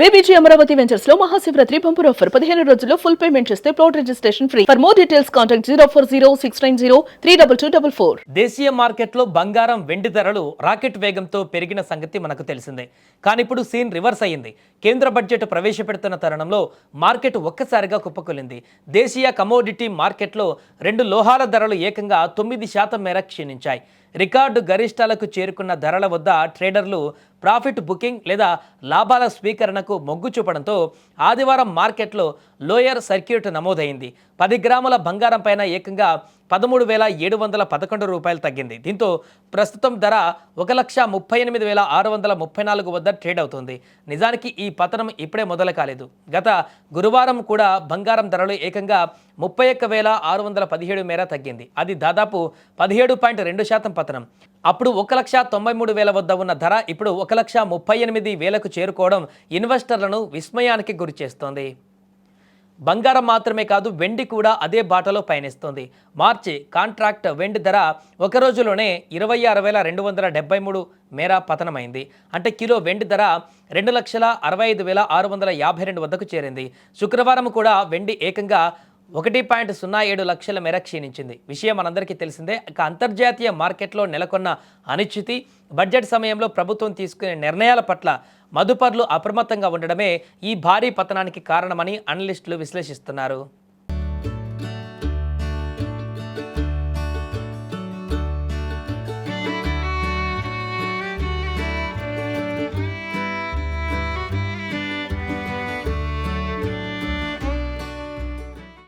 BBG Amaravati వెంచర్స్లో Mahashivaratri bumper offer పదిహేను రోజుల్లో ఫుల్ పేమెంట్ చేస్తే plot registration free for more details contact zero four zero six nine zero three double two double four దేశీయ మార్కెట్లో బంగారం వెండి ధరలు రాకెట్ వేగంతో పెరిగిన సంగతి మనకు తెలిసిందే. కానీ ఇప్పుడు సీన్ రివర్స్ అయ్యింది. కేంద్ర బడ్జెట్ ప్రవేశపెడుతున్న తరుణంలో మార్కెట్ ఒక్కసారిగా కుప్పకొలింది. దేశీయ కమోడిటీ మార్కెట్లో రెండు లోహాల ధరలు ఏకంగా తొమ్మిది శాతం మేర క్షీణించాయి. రికార్డు గరిష్టాలకు చేరుకున్న ధరల వద్ద ట్రేడర్లు ప్రాఫిట్ బుకింగ్ లేదా లాభాల స్వీకరణకు మొగ్గు చూపడంతో ఆదివారం మార్కెట్లో లోయర్ సర్క్యూట్ నమోదైంది. పది గ్రాముల బంగారం పైన ఏకంగా పదమూడు వేల ఏడు వందల పదకొండు రూపాయలు తగ్గింది. దీంతో ప్రస్తుతం ధర ఒక లక్ష ముప్పై ఎనిమిది వేల ఆరు వందల ముప్పై నాలుగు వద్ద ట్రేడ్ అవుతుంది. నిజానికి ఈ పతనం ఇప్పుడే మొదలు కాలేదు. గత గురువారం కూడా బంగారం ధరలు ఏకంగా ముప్పై ఒక్క వేల ఆరు వందల పదిహేడు మేర తగ్గింది. అది దాదాపు పదిహేడు పాయింట్ రెండు శాతం పతనం. అప్పుడు ఒక లక్ష తొంభై మూడు వేల వద్ద ఉన్న ధర ఇప్పుడు ఒక లక్ష ముప్పై ఎనిమిది వేలకు చేరుకోవడం ఇన్వెస్టర్లను విస్మయానికి గురి చేస్తోంది బంగారం మాత్రమే కాదు వెండి కూడా అదే బాటలో పయనిస్తుంది. మార్చి కాంట్రాక్ట్ వెండి ధర ఒక రోజులోనే ఇరవై ఆరు వేల రెండు వందల డెబ్బై మూడు మేర పతనమైంది. అంటే కిలో వెండి ధర రెండు లక్షల అరవై ఐదు వేల ఆరు వందల యాభై రెండు వద్దకు చేరింది. శుక్రవారం కూడా వెండి ఏకంగా ఒకటి పాయింట్ సున్నా ఏడు లక్షల మేర క్షీణించింది. విషయం మనందరికీ తెలిసిందే ఇక అంతర్జాతీయ మార్కెట్లో నెలకొన్న అనిశ్చితి బడ్జెట్ సమయంలో ప్రభుత్వం తీసుకునే నిర్ణయాల పట్ల మదుపర్లు అప్రమత్తంగా ఉండడమే ఈ భారీ పతనానికి కారణమని అనలిస్టులు విశ్లేషిస్తున్నారు.